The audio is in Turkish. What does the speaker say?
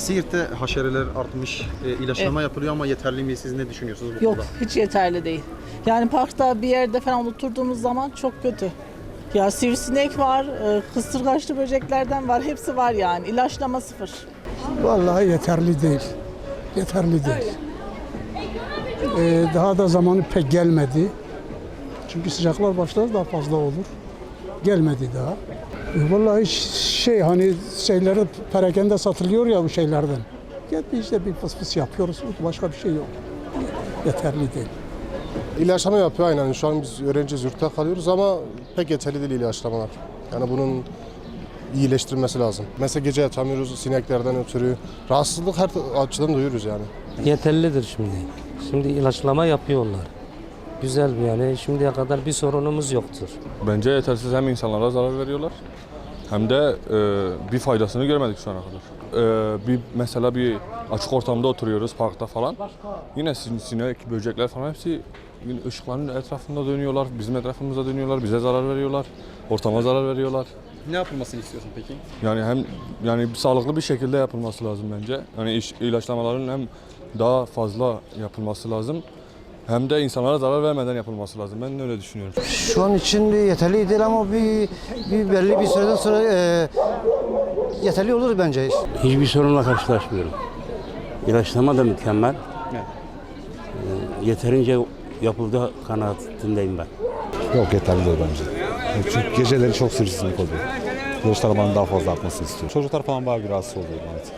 Siirt'te haşereler artmış, e, ilaçlama yapılıyor ama yeterli mi? Siz ne düşünüyorsunuz bu Yok konuda? hiç yeterli değil. Yani parkta bir yerde falan oturduğumuz zaman çok kötü. Ya sivrisinek var, e, kısırgaçlı böceklerden var, hepsi var yani. İlaçlama sıfır. Vallahi yeterli değil. Yeterli değil. Ee, daha da zamanı pek gelmedi. Çünkü sıcaklar başlar daha fazla olur. Gelmedi daha. Ee, vallahi şey hani şeyleri perakende satılıyor ya bu şeylerden. Gel bir işte bir fıs fıs yapıyoruz. Başka bir şey yok. Yeterli değil. İlaçlama yapıyor aynen. Şu an biz öğrenciyiz, yurtta kalıyoruz ama pek yeterli değil ilaçlamalar. Yani bunun iyileştirilmesi lazım. Mesela gece yatamıyoruz sineklerden ötürü. Rahatsızlık her açıdan duyuyoruz yani. yeterlidir şimdi. Şimdi ilaçlama yapıyorlar. Güzel bir yani şimdiye kadar bir sorunumuz yoktur. Bence yetersiz hem insanlara zarar veriyorlar hem de e, bir faydasını görmedik şu ana kadar. E, bir mesela bir açık ortamda oturuyoruz parkta falan. Yine sin- sinek, böcekler falan hepsi ışıkların etrafında dönüyorlar, bizim etrafımızda dönüyorlar, bize zarar veriyorlar, ortama zarar veriyorlar. Ne yapılmasını istiyorsun peki? Yani hem yani sağlıklı bir şekilde yapılması lazım bence. Yani iş, ilaçlamaların hem daha fazla yapılması lazım hem de insanlara zarar vermeden yapılması lazım. Ben öyle düşünüyorum. Şu an için yeterli değil ama bir, bir belli bir süreden sonra e, yeterli olur bence. Hiçbir sorunla karşılaşmıyorum. İlaçlama da mükemmel. Evet. Ee, Yeterince yapıldığı kanaatindeyim ben. Yok yeterli değil bence. Çünkü geceleri çok sivrisinek oluyor. Ilaçlamaların daha fazla artmasını istiyorum. Çocuklar falan bayağı bir rahatsız oluyor. Evet.